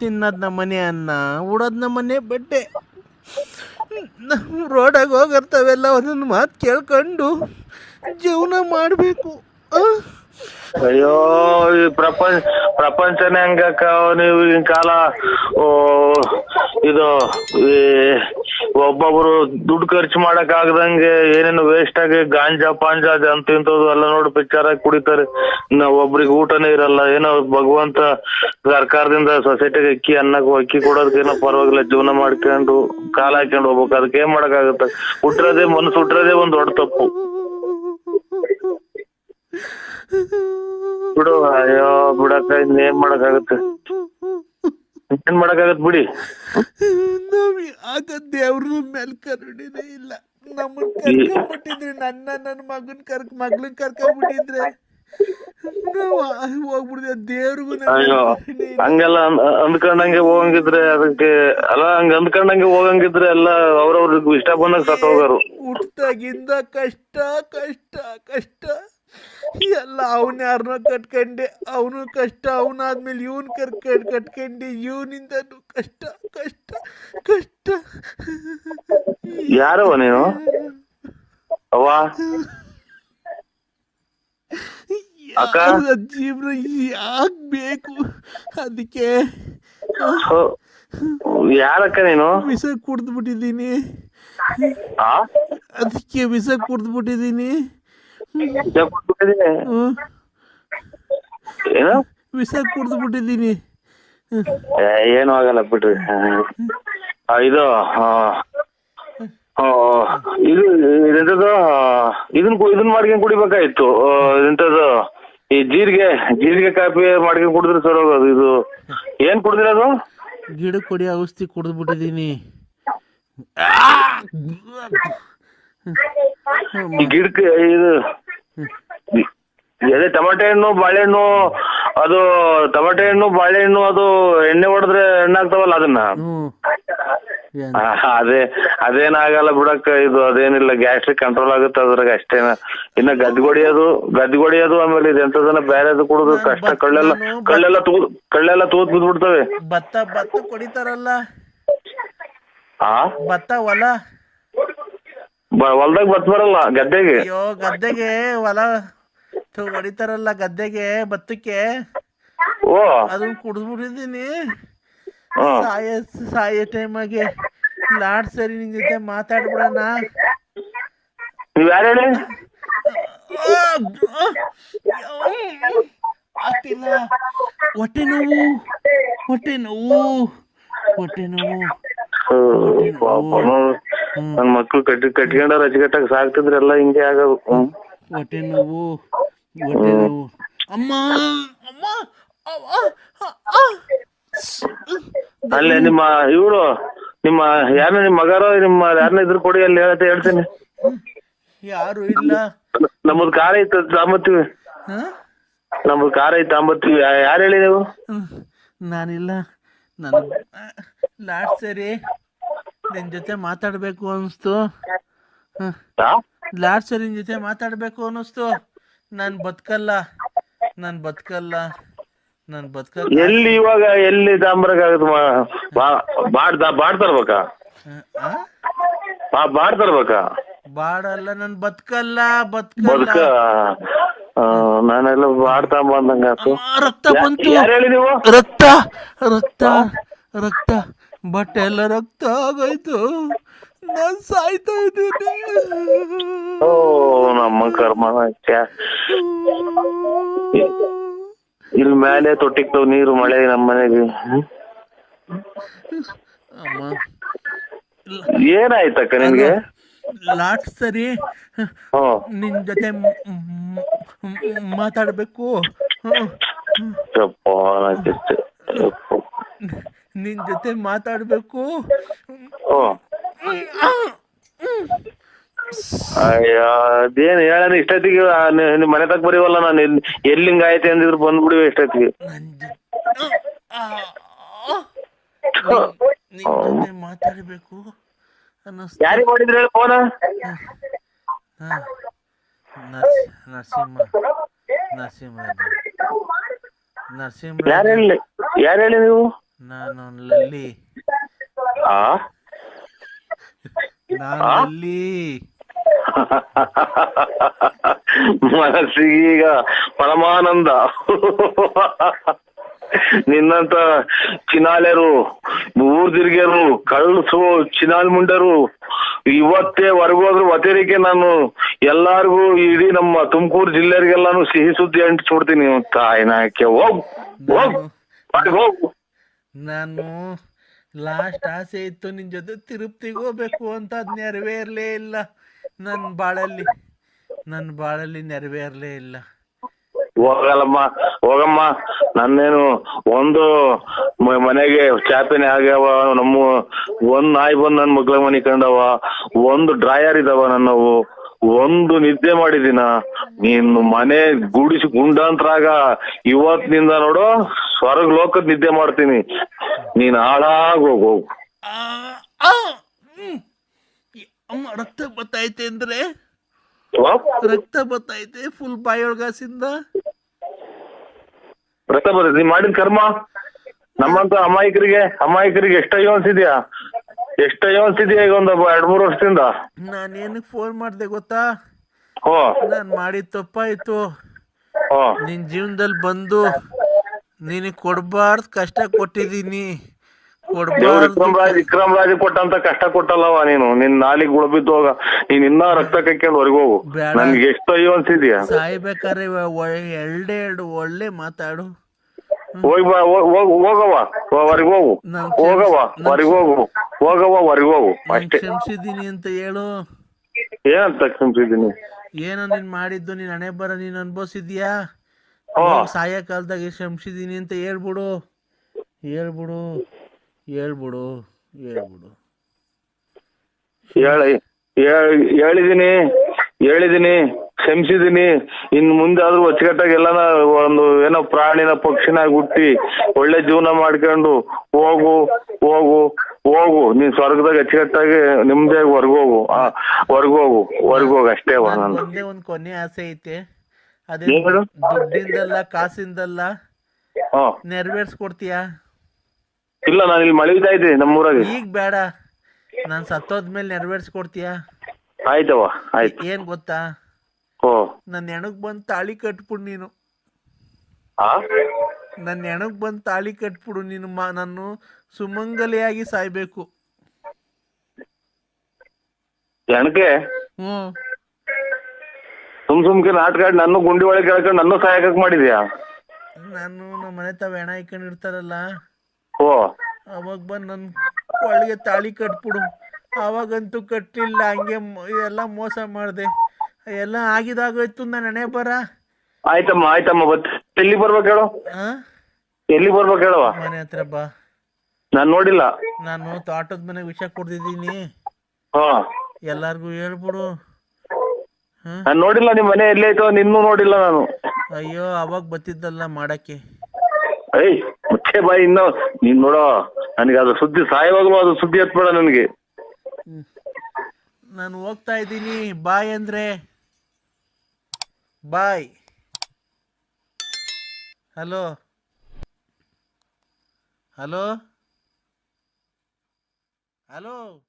ತಿನ್ನೋದ್ ನಮ್ಮ ಮನೆ ಅನ್ನ ಉಡೋದ್ ನಮ್ಮ ಮನೆ ಬಟ್ಟೆ ನಮ್ಮ ರೋಡಾಗ ಹೋಗಿರ್ತಾವೆಲ್ಲ ಒಂದೊಂದು ಮಾತು ಕೇಳ್ಕೊಂಡು ಜೀವನ ಮಾಡಬೇಕು ಅಯ್ಯೋ, ಈ ಪ್ರಪಂಚ, ಪ್ರಪಂಚನೇ ಹಂಗಕ್ಕ, ನೀವು ಈಗಿನ ಕಾಲ, ಓ, ಇದು, ಈ ಒಬ್ಬೊಬ್ರು ದುಡ್ಡು ಖರ್ಚು ಮಾಡಕ್ ಆಗದಂಗೆ ಏನೇನು ವೇಸ್ಟ್ ಆಗಿ ಗಾಂಜಾ, ಪಾಂಜಾ ಅಂತ ಇಂಥದ್ದು ಎಲ್ಲ ನೋಡಿ ಪಿಕ್ಚರ್ ಆಗಿ ಕುಡಿತಾರೆ ಒಬ್ರಿಗೆ ಊಟನೇ ಇರಲ್ಲ. ಏನೋ ಭಗವಂತ ಸರ್ಕಾರದಿಂದ ಸೊಸೈಟಿಗೆ ಅಕ್ಕಿ, ಅನ್ನಕ್ಕೆ ಅಕ್ಕಿ ಕೊಡೋದಕ್ಕೇನೋ ಪರವಾಗಿಲ್ಲ. ಜೀವನ ಮಾಡ್ಕೊಂಡು ಕಾಲ ಹಾಕೊಂಡು ಹೋಗ್ಬೇಕು. ಅದಕ್ಕೆ ಏನ್ ಮಾಡಕ್ಕಾಗತ್ತೆ? ಹುಟ್ಟಿರೋದೇ ಮನಸ್ಸು ಹುಟ್ಟಿರೋದೇ ಒಂದ್ ದೊಡ್ಡ ತಪ್ಪು. ಬಿಡು, ಅಯ್ಯೋ, ಬಿಡಕ್ಕ ಇನ್ನೇನ್ ಮಾಡಕ್ಕಾಗತ್ತೆ? ಏನ್ ಮಾಡಕ್ಕಾಗತ್ ಬಿಡಿ? ಆಗ ದೇವ್ರ ಮೇಲೆ ಕರುಣಿನೇ ಇಲ್ಲ. ನಮ್ಮನ್ ಕರ್ಕೊಂಡ್ಬಿಟ್ಟಿದ್ರಿ ನನ್ನ ನನ್ನ ಮಗನ್ ಕರ್ಕ ಮಗಳನ್ ಕರ್ಕೊಂಡ್ಬಿಟ್ಟಿದ್ರೆ. ಹೋಗ್ಬಿಡಿದೆ ದೇವ್ರಿಗೂ. ಹಂಗೆಲ್ಲ ಅಂದ್ಕೊಂಡಂಗೆ ಹೋಗಂಗಿದ್ರೆ ಅದಕ್ಕೆ ಅಲ್ಲ ಹಂಗ ಅಂದ್ಕೊಂಡಂಗೆ ಹೋಗಂಗಿದ್ರೆ ಎಲ್ಲ ಅವ್ರವ್ರ ಇಷ್ಟ ಬಂದಾಗ ಸತ್ ಹೋಗೋರು ಹುಟ್ಟಾಗಿಂದ ಕಷ್ಟ ಕಷ್ಟ ಕಷ್ಟ. ಎಲ್ಲ ಅವನ ಯಾರನ್ನ ಕಟ್ಕಂಡೆ ಅವನು ಕಷ್ಟ ಅವನಾದ್ಮೇಲೆ ಇವನ್ ಕರ್ಕೊಂಡ್ ಕಟ್ಕೊಂಡೆ ಇವನಿಂದನು ಕಷ್ಟ ಕಷ್ಟ ಕಷ್ಟ. ಯಾರವ ನೀನು? ಅವ್ವ? ಅಕ್ಕ? ಯಾರ ಜೀವನ ಯಾಕೆ ಬೇಕು ಅದಕ್ಕೆ? ಯಾರಕ್ಕ ನೀನು? ವಿಷ ಕುಡ್ದು ಬಿಟ್ಟಿದ್ದೀನಿ ಅದಕ್ಕೆ ವಿಷ ಕುಡ್ದು ಬಿಟ್ಟಿದ್ದೀನಿ ವಿಷ ಕುಡ್ದು ಬಿಟ್ಟಿದ್ದೀನಿ. ಏನು ಆಗಲ್ಲ ಬಿಡ್ರಿ. ಇದು ಇದು ಇದೆಂತದು ಇದನ್ ಇದನ್ ಮಾಡ್ಕೊಂಡ್ ಕುಡಿಬೇಕಾಯ್ತು. ಆ, ಎಂತದು ಈ ಜೀರಿಗೆ ಜೀರಿಗೆ ಕಾಫಿ ಮಾಡ್ಕೊಂಡ್ ಕುಡಿದ್ರೆ ಸರ್ ಹೋಗೋದು ಇದು. ಏನ್ ಕುಡಿದಿರೋದು? ಗಿಡ ಕೊಡಿ ಔಷಧಿ ಕುಡ್ದು ಬಿಟ್ಟಿದ್ದೀನಿ. ಗಿಡಕ್ಕೆ ಇದು ಅದೇ ಟಮಾಟೆ ಹಣ್ಣು ಬಾಳೆಹಣ್ಣು ಅದು ಟಮಾಟೆ ಹಣ್ಣು ಬಾಳೆಹಣ್ಣು ಅದು ಎಣ್ಣೆ ಹೊಡೆದ್ರೆ ಎಣ್ಣೆ ಆಗ್ತಾವಲ್ಲ ಅದನ್ನ? ಆ, ಅದೇ ಅದೇನಾಗಲ್ಲ ಬಿಡಕ್ಕ ಇದು ಅದೇನಿಲ್ಲ ಗ್ಯಾಸ್ಟ್ರಿಕ್ ಕಂಟ್ರೋಲ್ ಆಗುತ್ತೆ ಅದ್ರಾಗ ಅಷ್ಟೇನ ಇನ್ನ ಗದ್ಗೊಡಿಯೋದು ಗದ್ಗೊಡಿಯೋದು ಗದ್ದೆ ಹೊಡಿಯೋದು ಆಮೇಲೆ ಇದು ಎಂತದನ್ನ ಬೇರೆದು ಕುಡುದು ಕಷ್ಟ ಬತ್- ಕಳ್ಳೆಲ್ಲ ನಾನು ಬತ್- ಕಳ್ಳೆಲ್ಲ ತೂತ್ ಕಳ್ಳೆಲ್ಲ ತೂತ್ ಬಿದ್ಬಿಡ್ತವೆ. ಭತ್ತ ಭತ್ತ ಕೊಡಿತಾರಲ್ಲ? ಆ? ಭತ್ತ ಹೊಲ? ಹೊಲ್ದಾಗ ಬತ್ ಬರಲ್ಲ ಗದ್ದೆಗೆ. ಅಯ್ಯೋ ಗದ್ದೆಗೆ ಹೊಲ ಹೊಡಿತಾರಲ್ಲ ಗದ್ದೆಗೆ ಭತ್ತಕ್ಕೆ. ಓ. ಅದನ್ನ ಕುಡಿದ್ಬಿಟ್ಟಿದ್ದೀನಿ. ಸಾಯ ಸಾಯ ಟೈಮಾಗೆ ಲಾಡ್ ಸರಿ ನಿನ್ ಜೊತೆ ಮಾತಾಡ್ಬಿಡೋಣ. ನೀವ್ ಯಾರು ಹೇಳಿ? ಆಗ್ತಿಲ್ಲ. ಹೊಟ್ಟೆ ನೋವು ಹೊಟ್ಟೆ ನೋವು ಹೊಟ್ಟೆ ನೋವು. ನನ್ ಮಕ್ಳು ಕಟ್ಟಿ ಕಟ್ಕೊಂಡಾರ ಅಚ್ಚುಕಟ್ಟಾಗ ಸಾಕ್ತಿದ್ರೆ ಎಲ್ಲ ಹಿಂಗೆ ಆಗೋದು ಹೊಟ್ಟೆ ನೋವು ಹೊಟ್ಟೆ ನೋವು ಅಮ್ಮ ಅಮ್ಮ ಅವ್ವ, ಅ, ಅ. ಅಲ್ಲೇ ನಿಮ್ಮ ಇವ್ರು ನಿಮ್ಮ ಯಾರನ್ನ ನಿಮ್ಮ ಮಗರೋ ನಿಮ್ಮ ಯಾರನ್ನ ಇದ್ರು ಕೊಡಿ ಅಲ್ಲಿ ಹೇಳತ್ತೆ ಹೇಳ್ತೀನಿ. ಯಾರು ಇಲ್ಲ. ನಮ್ಮದು ಕಾರ್ ಐತೆ ತಾಂಬತ್ತೀವಿ. ಹ? ನಮ್ಮದ್ ಕಾರ್ ಐತೆ ತಾಂಬತ್ತೀವಿ. ಯಾರು ಹೇಳಿ ನೀವು? ಹ್ಮ್. ನಾನಿಲ್ಲ. ನನ್ನ ಸರಿ. ನಿನ್ ಜೊತೆ ಮಾತಾಡ್ಬೇಕು ಅನಿಸ್ತು ಲಾಸ್ಟ್ ಸರಿ ನಿನ್ ಜೊತೆ ಮಾತಾಡ್ಬೇಕು ಅನ್ನಿಸ್ತು. ನಾನು ಬದುಕಲ್ಲ ನಾನು ಬದುಕಲ್ಲ ನಾನು ಬದುಕಲ್ಲ. ಎಲ್ಲಿ ಇವಾಗ ಎಲ್ಲಿ ತಾಂಬರಕ್ಕಾಗತ್ತೆ ಬಾಡ್ ಬಾಡ್ ತರ್ಬೇಕಾ? ಆ? ಬಾ ಬಾಡ್ ತರ್ಬೇಕಾ? ಬಾಡಲ್ಲ ನನ್ ಬದುಕಲ್ಲ ಬದುಕ ಬದುಕಲ್ಲ ಆ, ನಾನೆಲ್ಲ ಬಾಡ್ ಬಂದಂಗ ರಕ್ತ ಬಂತು. ರಕ್ತ ರಕ್ತ ರಕ್ತ. ಬಟ್ ಎಲ್ಲ ರಕ್ತ ಆಗೋಯ್ತು. ನಾನು ಸಾಯ್ತಾ ಇದ್ದೀನಿ. ಕರ್ಮ ಛೆ. ಇಲ್ಲಿ ಮೇಲೆ ತೊಟ್ಟಿತ್ತು ನೀರು ಮಳೆ ನಮ್ಮ ಮನೆಗೆ? ಅಮ್ಮ ಏನಾಯ್ತಕ್ಕ ನಿನ್ಗೆ ಲಾಸ್ಟ್ ಸರಿ ಹ್ಮ್ ನಿನ್ ಜೊತೆ ಮ್- ಮ್- ಮ್- ಮಾತಾಡ್ಬೇಕು ಹ್ಮ್. ಯಪ್ಪ ನಾಚಿತ್ತು. ಯಪ್ಪ. ನಿನ್ ಜೊತೆ ಮಾತಾಡ್ಬೇಕು ಹ್ಮ್ ಅಯ್ಯ ಅದೇನ್ ಹೇಳಣ ಇಷ್ಟೊತ್ತಿಗೆ ನಿಮ್ ಮನೆ ತಕ್ಕ ಬರೀವಲ್ಲ ನಾನು ಎಲ್ಲಿ ಹಿಂಗಾಯ್ತೆ ಆಯ್ತು ಅಂದಿದ್ರು ಬಂದ್ಬಿಡಿ ಇಷ್ಟೊತ್ತಿಗೆ. ಮಾತಾಡಬೇಕು ಯಾರಿಗ್ ಮಾಡಿದ್ರಿ ಹೇಳಿ ಫೋನ್? ಹಾ. ನರ್ಸ್- ನರಸಿಂಹ ನರಸಿಂಹ ನರಸಿಂಹ ಯಾರು ಹೇಳಿ ಯಾರು ಹೇಳಿ ನೀವು? ನಾನು ಲಲ್ಲಿ. ಆ? ನಾನು? ಲಲ್ಲಿ. ಮನಸ್ಸಿಗೆ ಈಗ ಪರಮಾನಂದ. ನಿನ್ನಂತ ಚಿನಾಲೆರು ಊರ್ ತಿರ್ಗ್ಯರು ಕಳ್ಸು ಚಿನಾಲ್ ಮುಂಡರು ಇವತ್ತೇ ಹೊರಗೋದ್ರು ವತೇರಿಕೆ ನಾನು ಎಲ್ಲಾರ್ಗು ಇಡೀ ನಮ್ಮ ತುಮಕೂರು ಜಿಲ್ಲೆಯರಿಗೆಲ್ಲಾನು ಸಿಹಿ ಸುದ್ದಿ ಅಂಟಿಸ್ಬಿಡ್ತೀನಿ ತಾಯಿನಾಕೆ ಹೋಗ್ ಹೋಗ್ ಹೋಗ್ ಹೋಗು. ನಾನು ಲಾಸ್ಟ್ ಆಸೆ ಇತ್ತು ನಿನ್ ಜೊತೆ ತಿರುಪ್ತಿಗೆ ಹೋಗ್ಬೇಕು ಅಂತ ಅದ್ ನೆರವೇರ್ಲೇ ಇಲ್ಲ. ನನ್ನ ಬಾಳಲ್ಲಿ ನನ್ ಬಾಳಲ್ಲಿ ನೆರವೇರ್ಲೇ ಇಲ್ಲ. ಹೋಗಲ್ಲಮ್ಮ ಹೋಗಮ್ಮ. ನನ್ನೇನು ಒಂದು ಮನೆಗೆ ಚಾಪೆನೆ ಆಗ್ಯಾವ ನಮ್ಮ ಒಂದ್ ನಾಯಿ ಬಂದು ನನ್ ಮಗ್ಳ ಮನೆ ಕಂಡವ ಒಂದು ಡ್ರಾಯರ್ ಇದಾವ ನನ್ನವು ಒಂದು ನಿದ್ದೆ ಮಾಡಿದಿನ. ನೀನು ಮನೆ ಗುಡಿಸಿ ಗುಂಡಾಂತರಾಗ ಇವತ್ತಿನಿಂದ ನೋಡು ಸ್ವರ್ಗ ಲೋಕದ ನಿದ್ದೆ ಮಾಡ್ತೀನಿ. ನೀನ್ ಹಾಳಾಗ್ ಹೋಗ್. ಅಮ್ಮ ರಕ್ತ ಬತ್ತೈತೆ ಅಂದ್ರೆ? ರಕ್ತ ಬತ್ತೈತೆ ಫುಲ್ ಬಾಯೊಳಗಾಸಿಂದ? ರಕ್ತ ಬರುತ್ತೆ ನೀ ಮಾಡಿದ ಕರ್ಮ? ನಮ್ಮಂತ ಅಮಾಯಕರಿಗೆ ಅಮಾಯಕರಿಗೆ ಎಷ್ಟ ಅನ್ಸಿದ್ಯಾ ಎಷ್ಟ ಅನ್ಸಿದ್ಯಾ ಈಗ ಒಂದು ಎರಡ್ ಮೂರು ವರ್ಷದಿಂದ? ನಾನು ಏನಕ್ ಫೋನ್ ಮಾಡ್ದೆ ಗೊತ್ತಾ? ನಾನ್ ನಾನು ಮಾಡಿದ ತಪ್ಪಾಯ್ತು. ನಿನ್ ಜೀವನದಲ್ಲಿ ಬಂದು ನಿನಗೆ ಕೊಡಬಾರ್ದು ಕಷ್ಟ ಕೊಟ್ಟಿದ್ದೀನಿ. ದೇವ್ರ ಕೊಡಬಾರ್ದು. ವಿಕ್ರಮ್ ರಾಜ್ ವಿಕ್ರಮ್ ರಾಜ್ ಕೊಟ್ಟಂತ ಕಷ್ಟ ಕೊಟ್ಟಲ್ಲವ ನೀನು. ನಿನ್ ನಾಲಿಗೆ ಗುಳಬಿದ್ದು ಹೋಗ. ನೀನ್ ಇನ್ನ ರಕ್ತ ಕೈಕೊಂಡು ಹೊರಗೆ ಹೋಗು. ಬೇಡ. ನನ್ಗೆ ಎಷ್ಟು ಅಯ್ಯೋ ಅನ್ಸಿದ್ಯಾ? ಸಾಯ್ಬೇಕಾದ್ರೆ ಎರಡೇ ಎರಡು ಒಳ್ಳೆ ಮಾತಾಡು. ಹೋಗಿ ಬಾ ಹೋಗ್- ಹೋಗ್- ಹೋಗವ್ವ. ಹೊರಗೆ ಹೋಗು. ನಾನ್ ಹೋಗವ್ವ. ಹೊರಗೆ ಹೋಗು. ಹೋಗವ್ವ ಹೊರಗೆ ಹೋಗು. ನಾನು ಅಷ್ಟೇ. ಕ್ಷಮಿಸಿದ್ದೀನಿ ಅಂತ ಹೇಳು. ಏನಂತ ಕ್ಷಮಿಸಿದೀನಿ ಏನ ನೀನ್ ಮಾಡಿದ್ದು ನೀನ್ ಹಣೆ ಬರ ನೀನ್ ಅನ್ಭವಿಸಿದ್ಯಾ? ಹಾ. ಸಾಯ ಕಾಲದಾಗ ಕ್ಷಮಿಸಿದ್ದೀನಿ ಅಂತ ಹೇಳ್ಬಿಡು. ಹೇಳ್ಬಿಡು. ಹೇಳ್ಬಿಡು ಹೇಳ್ಬಿಡು. ಹೇಳಿ ಹೇಳ್- ಹೇಳಿದೀನಿ ಹೇಳಿದೀನಿ ಕ್ಷಮಿಸಿದೀನಿ. ಇನ್ ಮುಂದೆ ಆದ್ರೂ ಅಚ್ಚುಕಟ್ಟಾಗಿ ಎಲ್ಲಾನ ಒಂದು ಏನೋ ಪ್ರಾಣಿನ ಪಕ್ಷಿನ ಹುಟ್ಟಿ ಒಳ್ಳೆ ಜೀವನ ಮಾಡ್ಕೊಂಡು ಹೋಗು ಹೋಗು ಹೋಗು. ನೀನ್ ಸ್ವರ್ಗದಾಗ ಅಚ್ಚುಕಟ್ಟಾಗಿ ನಿಮ್ದೇ ಹೊರ್ಗೋಗು ಆ ಹೊರ್ಗೋಗು ಹೋಗು ಅಷ್ಟೇ ಹೋಗು ಅಷ್ಟೇ ನಾನು ಒಂದೇ ಒಂದು ಕೊನೆ ಆಸೆ ಐತೆ. ಅದೇ ದುಡ್ಡಿಂದಲ್ಲ ಕಾಸಿಂದಲ್ಲ ನೆರವೇರ್ಸ್ಕೊಡ್ತೀಯಾ? ಇಲ್ಲ ನಾನು ಇಲ್ಲಿ ಮಳಿತಾ ಇದ್ದೀನಿ ನಮ್ಮೂರಾಗೆ ಈಗ ಬೇಡ. ನಾನು ಸತ್ತೋದ್ಮೇಲೆ ನೆರವೇರಿಸ್ಕೊಡ್ತೀಯಾ? ಆಯ್ತವ ಆಯ್ತು. ಏನ್ ಗೊತ್ತಾ? ಓ ನನ್ನ ಹೆಣಗ್ ಬಂದ್ ತಾಳಿ ಕಟ್ಬಿಡು ನೀನು. ಆ? ನನ್ನ ಹೆಣಗ್ ಬಂದ್ ತಾಳಿ ಕಟ್ಬಿಡು ನೀನು ಮಾ ನಾನು ಸುಮಂಗಲಿಯಾಗಿ ಸಾಯ್ಬೇಕು. ಎಣಕೆ ಹ್ಮ್ ಸುಮ್ ಸುಮ್ಕೆ ನಾಟಕ ಆಡಿ ನನ್ನ ಗುಂಡಿ ಒಳಗೆ ಕೇಳ್ಕೊಂಡು ನನ್ನ ಸಹಾಯಕ ಮಾಡಿದ್ಯಾ? ನಾನು ನಮ್ಮ ಮನೆ ತಾವ ಹೆಣ ಇಟ್ಕೊಂಡಿರ್ತಾರಲ್ಲ ಓ ಅವಾಗ ಬಂದು ನನ್ನ ಒಳಗೆ ತಾಳಿ ಕಟ್ಬಿಡು. ಅವಾಗಂತೂ ಕಟ್ಟಲಿಲ್ಲ ಹಂಗೆ ಮ- ಎಲ್ಲ ಮೋಸ ಮಾಡಿದೆ. ಎಲ್ಲ ಆಗಿದಾಗೋಯ್ತು ನನ್ನ ಹಣೆ ಬರ. ಆಯ್ತಮ್ಮ ಆಯ್ತಮ್ಮ ಬತ್ ಎಲ್ಲಿ ಬರ್ಬೇಕು ಹೇಳು? ಆ? ಎಲ್ಲಿ ಬರ್ಬೇಕು ಹೇಳುವ ಮನೆ ಹತ್ರ ಬಾ. ನಾನ್ ನೋಡಿಲ್ಲ. ನಾನು ತೋಟದ ಮನೆಗೆ ವಿಷ ಕೊಡ್ತಿದ್ದೀನಿ ಹಾ. ಎಲ್ಲಾರ್ಗೂ ಹೇಳ್ಬಿಡು. ಹಾಂ? ನಾನ್ ನೋಡಿಲ್ಲ ನಿಮ್ ಮನೆ ಎಲ್ಲಿ ಐತೋ ನಿನ್ನೂ ನೋಡಿಲ್ಲ ನಾನು. ಅಯ್ಯೋ ಅವಾಗ ಬತ್ತಿದ್ದಲ್ಲ ಮಾಡಕ್ಕೆ. ಏಯ್ ಮುಚ್ಚೆ ಬಾಯಿ ಇನ್ನ, ನೀನ್ ನೋಡೋ, ನನಗೆ ಅದು ಸುದ್ದಿ ಸಾಯವಾಗ್ಲೂ ಅದು ಸುದ್ದಿ ಎತ್ಬೇಡ ನನಗೆ. ನಾನು ಹೋಗ್ತಾ ಇದ್ದೀನಿ. ಬಾಯ್ ಅಂದ್ರೆ? ಬಾಯ್. ಹಲೋ? ಹಲೋ? ಹಲೋ?